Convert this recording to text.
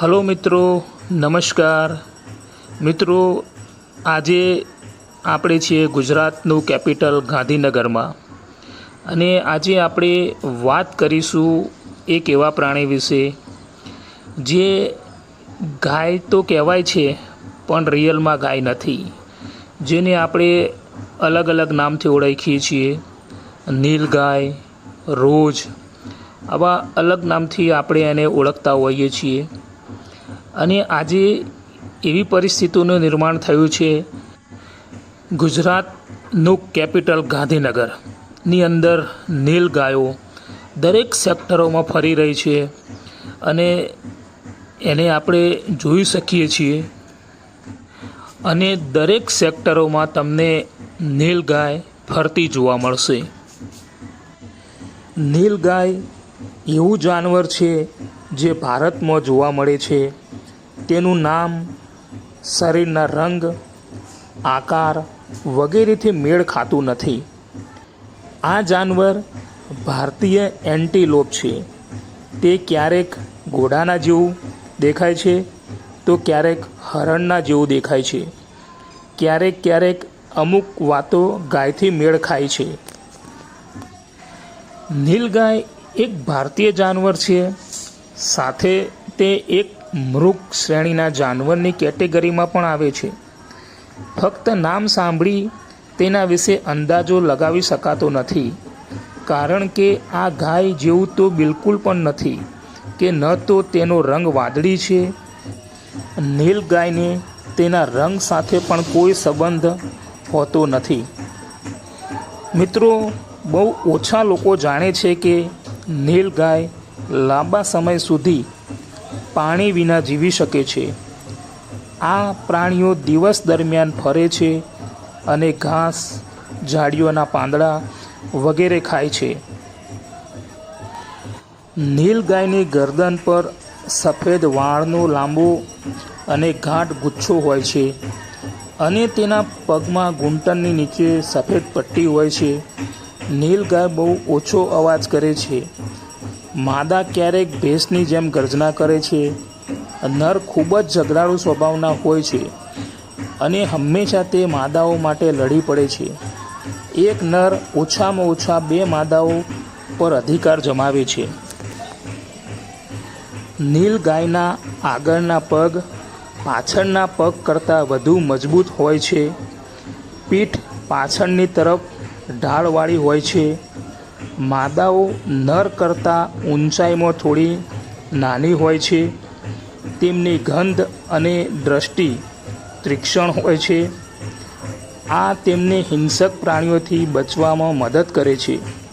Hello મિત્રો, નમસ્કાર. મિત્રો, આજે આપણે છીએ ગુજરાતનું કેપિટલ ગાંધીનગરમાં. અને આજે આપણે વાત કરીશું એક એવા પ્રાણી વિશે, જે ગાય તો કહેવાય છે, પણ રિયલમાં ગાય નથી. જેને આપણે અલગ અલગ નામથી ઓળખીએ છીએ. નીલગાય, રોજ આવા અલગ નામથી આપણે એને ઓળખતા હોઈએ છીએ. અને આજે એવી પરિસ્થિતિનું નિર્માણ થયું છે. ગુજરાતનું કેપિટલ ગાંધીનગરની અંદર નીલગાયો દરેક સેક્ટરોમાં ફરી રહી છે અને એને આપણે જોઈ શકીએ છીએ. અને દરેક સેક્ટરોમાં તમને નીલગાય ફરતી જોવા મળશે. નીલગાય એવું જાનવર છે જે ભારતમાં જોવા મળે છે. તેનું નામ શરીરના રંગ, આકાર વગેરેથી મેળ ખાતું નથી. આ જાનવર ભારતીય એન્ટીલોપ છે. તે ક્યારેક ઘોડાના જેવું દેખાય છે તો ક્યારેક હરણના જેવું દેખાય છે. ક્યારેક ક્યારેક અમુક વાતો ગાયથી મેળ ખાય છે. નીલગાય એક ભારતીય જાનવર છે. સાથે તે એક મૃગ શ્રેણીના જાનવરની કેટેગરીમાં પણ આવે છે. ફક્ત નામ સાંભળી તેના વિશે અંદાજો લગાવી શકાતો નથી. કારણ કે આ ગાય જેવું તો બિલકુલ પણ નથી, કે ન તો તેનો રંગ વાદળી છે. નીલ ગાયને તેના રંગ સાથે પણ કોઈ સંબંધ હોતો નથી. મિત્રો, બહુ ઓછા લોકો જાણે છે કે નીલગાય લાંબા સમય સુધી પાણી વિના જીવી શકે છે. આ પ્રાણીઓ દિવસ દરમિયાન ફરે છે અને ઘાસ, ઝાડીઓના પાંદડા વગેરે ખાય છે. નીલગાયની ગરદન પર સફેદ વાળનો લાંબો અને ઘાટ ગુચ્છો હોય છે અને તેના પગમાં ઘૂંટણની નીચે સફેદ પટ્ટી હોય છે. નીલગાય બહુ ઓછો અવાજ કરે છે. માદા ક્યારેક ભેંસની જેમ ગર્જના કરે છે. નર ખૂબ જ ઝઘડાળુ સ્વભાવના હોય છે અને હંમેશા તે માદાઓ માટે લડી પડે છે. એક નર ઓછામાં ઓછા બે માદાઓ પર અધિકાર જમાવે છે. નીલગાયના આગળના પગ પાછળના પગ કરતાં વધુ મજબૂત હોય છે. પીઠ પાછળની તરફ ઢાળવાળી હોય છે. માદાઓ નર કરતાં ઊંચાઈમાં થોડી નાની હોય છે. તેમની ગંધ અને દ્રષ્ટિ તીક્ષ્ણ હોય છે. આ તેમને હિંસક પ્રાણીઓથી બચવામાં મદદ કરે છે.